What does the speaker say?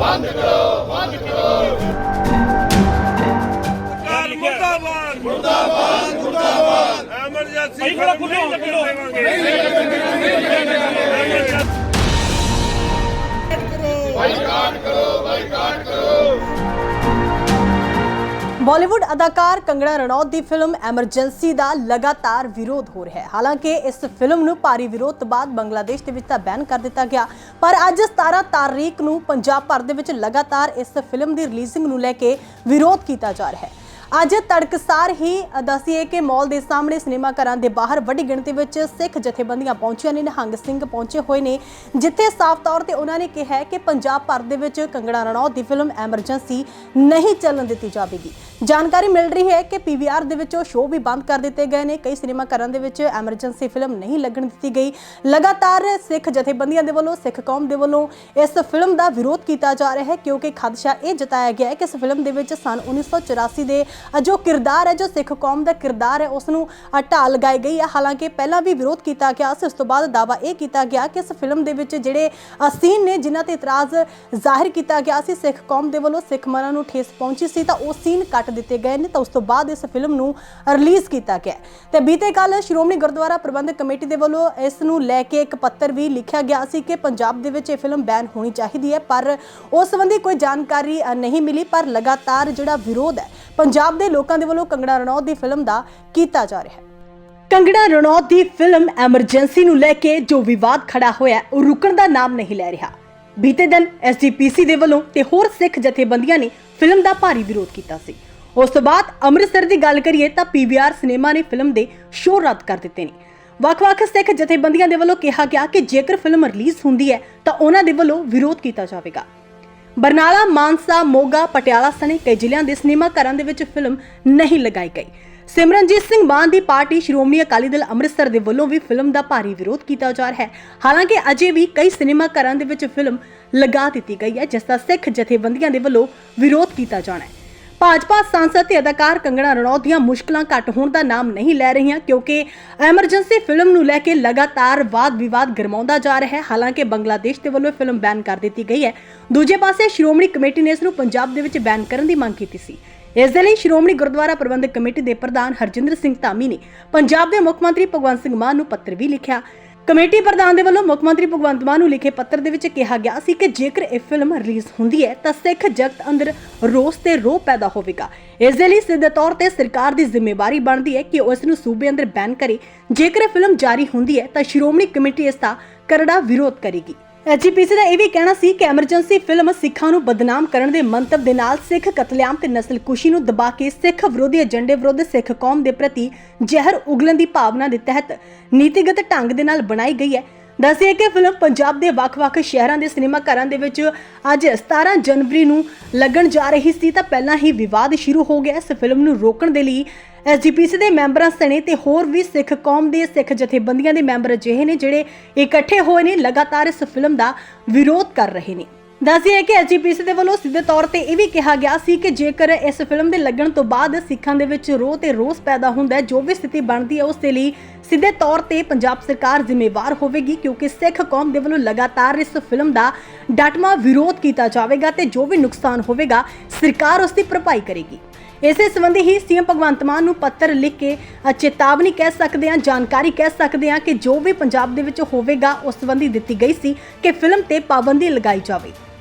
ਸਰਕਾਰ ਮੁਰਦਾਬਾਦ ਮੁਰਦਾਬਾਦ ਮੁਰਦਾਬਾਦ ਐਮਰਜੈਂਸੀ ਖਤਮ ਨਹੀਂ ਲੱਗਣ ਦੇਵਾਂਗੇ ਬਾਲੀਵੁੱਡ ਅਦਾਕਾਰ ਕੰਗਣਾ ਰਣੌਤ ਦੀ ਫਿਲਮ ਐਮਰਜੈਂਸੀ ਦਾ ਲਗਾਤਾਰ ਵਿਰੋਧ ਹੋ ਰਿਹਾ ਹੈ ਹਾਲਾਂਕਿ ਇਸ ਫਿਲਮ ਨੂੰ ਭਾਰੀ ਵਿਰੋਧ ਤੋਂ ਬਾਅਦ ਬੰਗਲਾਦੇਸ਼ ਦੇ ਵਿੱਚ ਤਾਂ ਬੈਨ ਕਰ ਦਿੱਤਾ ਗਿਆ ਪਰ ਅੱਜ 17 ਤਾਰੀਖ ਨੂੰ ਪੰਜਾਬ ਭਰ ਦੇ ਵਿੱਚ ਲਗਾਤਾਰ ਇਸ ਫਿਲਮ ਦੀ ਰਿਲੀਜ਼ਿੰਗ ਨੂੰ ਲੈ ਕੇ ਵਿਰੋਧ ਕੀਤਾ ਜਾ ਰਿਹਾ ਹੈ। ਅੱਜ ਤੜਕਸਾਰ ਹੀ ਦੱਸੀਏ ਕਿ ਮਾਲ ਦੇ ਸਾਹਮਣੇ ਸਿਨੇਮਾ ਘਰਾਂ ਦੇ ਬਾਹਰ ਵੱਡੀ ਗਿਣਤੀ ਵਿੱਚ ਸਿੱਖ ਜਥੇਬੰਦੀਆਂ ਪਹੁੰਚੀਆਂ ਨੇ, ਨਿਹੰਗ ਸਿੰਘ ਪਹੁੰਚੇ ਹੋਏ ਨੇ। ਜਿੱਥੇ ਸਾਫ਼ ਤੌਰ ਤੇ ਉਹਨਾਂ ਨੇ ਕਿਹਾ ਕਿ ਪੰਜਾਬ ਭਰ ਦੇ ਵਿੱਚ ਕੰਗਣਾ ਰਣੌਤ ਦੀ ਫਿਲਮ ਐਮਰਜੈਂਸੀ ਨਹੀਂ ਚੱਲਣ ਦਿੱਤੀ ਜਾਵੇਗੀ। ਜਾਣਕਾਰੀ ਮਿਲ ਰਹੀ ਹੈ ਕਿ ਪੀਵੀਆਰ ਦੇ ਵਿੱਚ ਉਹ ਸ਼ੋਅ ਵੀ ਬੰਦ ਕਰ ਦਿੱਤੇ ਗਏ ਨੇ। ਕਈ ਸਿਨੇਮਾ ਘਰਾਂ ਦੇ ਵਿੱਚ ਐਮਰਜੈਂਸੀ ਫਿਲਮ ਨਹੀਂ ਲੱਗਣ ਦਿੱਤੀ ਗਈ। ਲਗਾਤਾਰ ਸਿੱਖ ਜਥੇਬੰਦੀਆਂ ਦੇ ਵੱਲੋਂ, ਸਿੱਖ ਕੌਮ ਦੇ ਵੱਲੋਂ ਇਸ ਫਿਲਮ ਦਾ ਵਿਰੋਧ ਕੀਤਾ ਜਾ ਰਿਹਾ ਹੈ ਕਿਉਂਕਿ ਖਦਸ਼ਾ ਇਹ ਜਤਾਇਆ ਗਿਆ ਹੈ ਕਿ ਇਸ ਫਿਲਮ ਦੇ ਵਿੱਚ ਸਨ 1984 ਦੇ ਜੋ ਕਿਰਦਾਰ ਹੈ, ਜੋ ਸਿੱਖ ਕੌਮ ਦਾ ਕਿਰਦਾਰ ਹੈ, ਉਸ ਨੂੰ ਢਾਲ ਲਗਾਈ ਗਈ ਹੈ। ਹਾਲਾਂਕਿ ਪਹਿਲਾਂ ਵੀ ਵਿਰੋਧ ਕੀਤਾ ਗਿਆ ਸੀ, ਉਸ ਤੋਂ ਬਾਅਦ ਦਾਵਾ ਇਹ ਕੀਤਾ ਗਿਆ ਕਿ ਇਸ ਫਿਲਮ ਦੇ ਵਿੱਚ ਜਿਹੜੇ ਸੀਨ ਨੇ ਜਿਨ੍ਹਾਂ ਤੇ ਇਤਰਾਜ਼ ਜ਼ਾਹਿਰ ਕੀਤਾ ਗਿਆ ਸੀ, ਸਿੱਖ ਕੌਮ ਦੇ ਵੱਲੋਂ ਸਿੱਖ ਮਨਾਂ ਨੂੰ ਠੇਸ ਪਹੁੰਚੀ ਸੀ, ਤਾਂ ਉਹ ਸੀਨ ਕੱਟ ਦਿੱਤੇ ਗਏ ਨੇ ਤਾਂ ਉਸ ਤੋਂ ਬਾਅਦ ਇਸ ਫਿਲਮ ਨੂੰ ਰਿਲੀਜ਼ ਕੀਤਾ ਗਿਆ ਤੇ ਬੀਤੇ ਕੱਲ ਸ਼੍ਰੋਮਣੀ ਗੁਰਦੁਆਰਾ ਪ੍ਰਬੰਧਕ ਕਮੇਟੀ ਦੇ ਵੱਲੋਂ ਇਸ ਨੂੰ ਲੈ ਕੇ ਇੱਕ ਪੱਤਰ ਵੀ ਲਿਖਿਆ ਗਿਆ ਸੀ ਕਿ ਪੰਜਾਬ ਦੇ ਵਿੱਚ ਇਹ ਫਿਲਮ ਬੈਨ ਹੋਣੀ ਚਾਹੀਦੀ ਹੈ, ਪਰ ਉਸ ਸੰਬੰਧੀ ਕੋਈ ਜਾਣਕਾਰੀ ਨਹੀਂ ਮਿਲੀ, ਪਰ ਲਗਾਤਾਰ ਜਿਹੜਾ ਵਿਰੋਧ ਹੈ, ਪੰਜਾਬ ਦੇ ਲੋਕਾਂ ਦੇ ਵੱਲੋਂ ਕੰਗਣਾ ਰਣੌਤ ਦੀ ਫਿਲਮ ਦਾ ਕੀਤਾ ਜਾ ਰਿਹਾ ਹੈ। ਕੰਗਣਾ ਰਣੌਤ ਦੀ ਫਿਲਮ ਐਮਰਜੈਂਸੀ ਨੂੰ ਲੈ ਕੇ ਜੋ ਵਿਵਾਦ ਖੜਾ ਹੋਇਆ ਉਹ ਰੁਕਣ ਦਾ ਨਾਮ ਨਹੀਂ ਲੈ ਰਿਹਾ। ਬੀਤੇ ਦਿਨ ਐਸਜੀਪੀਸੀ ਦੇ ਵੱਲੋਂ ਤੇ ਹੋਰ ਸਿੱਖ ਜਥੇਬੰਦੀਆਂ ਨੇ ਫਿਲਮ ਦਾ ਭਾਰੀ ਵਿਰੋਧ ਕੀਤਾ ਸੀ। ਉਸ ਤੋਂ ਬਾਅਦ ਅੰਮ੍ਰਿਤਸਰ ਦੀ ਗੱਲ ਕਰੀਏ ਤਾਂ ਪੀਵੀਆਰ ਸਿਨੇਮਾ ਨੇ ਫਿਲਮ ਦੇ ਸ਼ੋਅ ਰੱਦ ਕਰ ਦਿੱਤੇ ਨੇ। ਵੱਖ-ਵੱਖ ਸਿੱਖ ਜਥੇਬੰਦੀਆਂ ਦੇ ਵੱਲੋਂ ਕਿਹਾ ਗਿਆ ਕਿ ਜੇਕਰ ਫਿਲਮ ਰਿਲੀਜ਼ ਹੁੰਦੀ ਹੈ ਤਾਂ ਉਹਨਾਂ ਦੇ ਵੱਲੋਂ ਵਿਰੋਧ ਕੀਤਾ ਜਾਵੇਗਾ। ਬਰਨਾਲਾ, ਮਾਨਸਾ, ਮੋਗਾ, ਪਟਿਆਲਾ ਸਣੇ ਕਈ ਜ਼ਿਲ੍ਹਿਆਂ ਦੇ ਸਿਨੇਮਾ ਘਰਾਂ ਦੇ ਵਿੱਚ ਫਿਲਮ ਨਹੀਂ ਲਗਾਈ ਗਈ। ਸਿਮਰਨਜੀਤ ਸਿੰਘ ਮਾਨ ਦੀ ਪਾਰਟੀ ਸ਼੍ਰੋਮਣੀ ਅਕਾਲੀ ਦਲ ਅੰਮ੍ਰਿਤਸਰ ਦੇ ਵੱਲੋਂ ਵੀ ਫਿਲਮ ਦਾ ਭਾਰੀ ਵਿਰੋਧ ਕੀਤਾ ਜਾ ਰਿਹਾ ਹੈ। ਹਾਲਾਂਕਿ ਅਜੇ ਵੀ ਕਈ ਸਿਨੇਮਾ ਘਰਾਂ ਦੇ ਵਿੱਚ ਫਿਲਮ ਲਗਾ ਦਿੱਤੀ ਗਈ ਹੈ, ਜਿਸ ਦਾ ਸਿੱਖ ਜਥੇਬੰਦੀਆਂ ਦੇ ਵੱਲੋਂ ਵਿਰੋਧ ਕੀਤਾ ਜਾਣਾ ਹੈ। ਭਾਜਪਾ ਸਾਂਸਦ ਤੇ ਅਦਾਕਾਰ ਕੰਗਣਾ ਰਣੌਤ ਦੀਆਂ ਮੁਸ਼ਕਲਾਂ ਘੱਟ ਹੋਣ ਦਾ ਨਾਮ ਨਹੀਂ ਲੈ ਰਹੀਆਂ ਕਿਉਂਕਿ ਐਮਰਜੈਂਸੀ ਫਿਲਮ ਨੂੰ ਲੈ ਕੇ ਲਗਾਤਾਰ ਵਾਦ-ਵਿਵਾਦ ਗਰਮਾਉਂਦਾ ਜਾ ਰਿਹਾ ਹੈ। ਹਾਲਾਂਕਿ ਬੰਗਲਾਦੇਸ਼ ਦੇ ਵੱਲੋਂ ਫਿਲਮ ਬੈਨ ਕਰ ਦਿੱਤੀ ਗਈ ਹੈ। ਦੂਜੇ ਪਾਸੇ ਸ਼੍ਰੋਮਣੀ ਕਮੇਟੀ ਨੇ ਇਸ ਨੂੰ ਪੰਜਾਬ ਦੇ ਵਿੱਚ ਬੈਨ ਕਰਨ ਦੀ ਮੰਗ ਕੀਤੀ ਸੀ। ਇਸ ਦੇ ਲਈ ਸ਼੍ਰੋਮਣੀ ਗੁਰਦੁਆਰਾ ਪ੍ਰਬੰਧਕ ਕਮੇਟੀ ਦੇ ਪ੍ਰਧਾਨ ਹਰਜਿੰਦਰ ਸਿੰਘ ਧਾਮੀ ਨੇ ਪੰਜਾਬ ਦੇ ਮੁੱਖ ਮੰਤਰੀ ਭਗਵੰਤ ਸਿੰਘ ਮਾਨ ਨੂੰ ਪੱਤਰ ਵੀ ਲਿਖਿਆ। ਕਮੇਟੀ ਪ੍ਰਧਾਨ ਦੇ ਵੱਲੋਂ ਮੁੱਖ ਮੰਤਰੀ ਭਗਵੰਤ ਮਾਨ ਨੂੰ ਲਿਖੇ ਪੱਤਰ ਦੇ ਵਿੱਚ ਕਿਹਾ ਗਿਆ ਸੀ ਕਿ ਜੇਕਰ ਇਹ ਫਿਲਮ ਰਿਲੀਜ਼ ਹੁੰਦੀ ਹੈ, ਤਾਂ ਸਿੱਖ ਜਗਤ ਅੰਦਰ ਰੋਸ ਤੇ ਰੋਹ ਪੈਦਾ ਹੋਵੇਗਾ। ਇਸ ਦੇ ਲਈ ਸਿੱਧੇ ਤੌਰ ਤੇ ਸਰਕਾਰ ਦੀ ਜ਼ਿੰਮੇਵਾਰੀ ਬਣਦੀ ਹੈ ਕਿ ਉਹ ਇਸ ਨੂੰ ਸੂਬੇ ਅੰਦਰ ਬੈਨ ਕਰੇ। ਜੇਕਰ ਇਹ ਫਿਲਮ ਜਾਰੀ ਹੁੰਦੀ ਹੈ, ਤਾਂ ਸ਼੍ਰੋਮਣੀ ਕਮੇਟੀ ਇਸ ਦਾ ਕਰੜਾ ਵਿਰੋਧ ਕਰੇਗੀ। ਐਚਪੀਸੀ ਦਾ ਇਹ ਵੀ ਕਹਿਣਾ ਸੀ ਕਿ ਐਮਰਜੈਂਸੀ ਫਿਲਮ ਸਿੱਖਾਂ ਨੂੰ ਬਦਨਾਮ ਕਰਨ ਦੇ ਮੰਤਵ ਦੇ ਨਾਲ ਸਿੱਖ ਕਤਲੇਆਮ ਤੇ ਨਸਲਕੁਸ਼ੀ ਨੂੰ ਦਬਾ ਕੇ ਸਿੱਖ ਵਿਰੋਧੀ ਏਜੰਡੇ ਵਿਰੁੱਧ ਸਿੱਖ ਕੌਮ ਦੇ ਪ੍ਰਤੀ ਜ਼ਹਿਰ ਉਗਲਣ ਦੀ ਭਾਵਨਾ ਦੇ ਤਹਿਤ ਨੀਤੀਗਤ ਢੰਗ ਦੇ ਨਾਲ ਬਣਾਈ ਗਈ ਹੈ। ਦੱਸਿਆ ਕਿ ਫਿਲਮ ਪੰਜਾਬ ਦੇ ਵੱਖ-ਵੱਖ ਸ਼ਹਿਰਾਂ ਦੇ ਸਿਨੇਮਾ ਘਰਾਂ ਦੇ ਵਿੱਚ ਅੱਜ 17 ਜਨਵਰੀ ਨੂੰ ਲੱਗਣ ਜਾ ਰਹੀ ਸੀ ਤਾਂ ਪਹਿਲਾਂ ਹੀ ਵਿਵਾਦ ਸ਼ੁਰੂ ਹੋ ਗਿਆ। ਇਸ ਫਿਲਮ ਨੂੰ ਰੋਕਣ ਦੇ ਲਈ ਐਸਜੀਪੀਸੀ ਦੇ ਮੈਂਬਰਾਂ ਸਣੇ ਤੇ ਹੋਰ ਵੀ ਸਿੱਖ ਕੌਮ ਦੇ ਸਿੱਖ ਜਥੇਬੰਦੀਆਂ ਦੇ ਮੈਂਬਰ ਅਜਿਹੇ ਨੇ ਜਿਹੜੇ ਇਕੱਠੇ ਹੋਏ ਨੇ, ਲਗਾਤਾਰ ਇਸ ਫਿਲਮ ਦਾ ਵਿਰੋਧ ਕਰ ਰਹੇ ਨੇ। ਦੱਸਿਆ ਕਿ ਐਸਜੀਪੀਸੀ ਦੇ ਵੱਲੋਂ ਸਿੱਧੇ ਤੌਰ ਤੇ ਇਹ ਵੀ ਕਿਹਾ ਗਿਆ ਸੀ ਕਿ ਜੇਕਰ ਇਸ ਫਿਲਮ ਦੇ ਲੱਗਣ ਤੋਂ ਬਾਅਦ ਸਿੱਖਾਂ ਦੇ ਵਿੱਚ ਰੋਹ ਤੇ ਰੋਸ ਪੈਦਾ ਹੁੰਦਾ ਹੈ, ਜੋ ਵੀ ਸਥਿਤੀ ਬਣਦੀ ਹੈ, ਉਸ ਦੇ ਲਈ ਸਿੱਧੇ ਤੌਰ ਤੇ ਪੰਜਾਬ ਸਰਕਾਰ ਜ਼ਿੰਮੇਵਾਰ ਹੋਵੇਗੀ, ਕਿਉਂਕਿ ਸਿੱਖ ਕੌਮ ਦੇ ਵੱਲੋਂ ਲਗਾਤਾਰ ਇਸ ਫਿਲਮ ਦਾ ਡਟਮਾ ਵਿਰੋਧ ਕੀਤਾ ਜਾਵੇਗਾ ਤੇ ਜੋ ਵੀ ਨੁਕਸਾਨ ਹੋਵੇਗਾ, ਸਰਕਾਰ ਉਸ ਦੀ ਭਰਪਾਈ ਕਰੇਗੀ। ਇਸੇ ਸੰਬੰਧੀ ਹੀ ਸੀਐਮ ਭਗਵੰਤ ਮਾਨ ਨੂੰ ਪੱਤਰ ਲਿਖ ਕੇ ਅ, ਚੇਤਾਵਨੀ ਕਹਿ ਸਕਦੇ ਹਾਂ ਜਾਣਕਾਰੀ ਕਹਿ ਸਕਦੇ ਹਾਂ ਕਿ ਜੋ ਵੀ ਪੰਜਾਬ ਦੇ ਵਿੱਚ ਹੋਵੇਗਾ ਉਸ ਸੰਬੰਧੀ ਦਿੱਤੀ ਗਈ ਸੀ ਕਿ ਫਿਲਮ ਤੇ ਪਾਬੰਦੀ ਲਗਾਈ ਜਾਵੇ।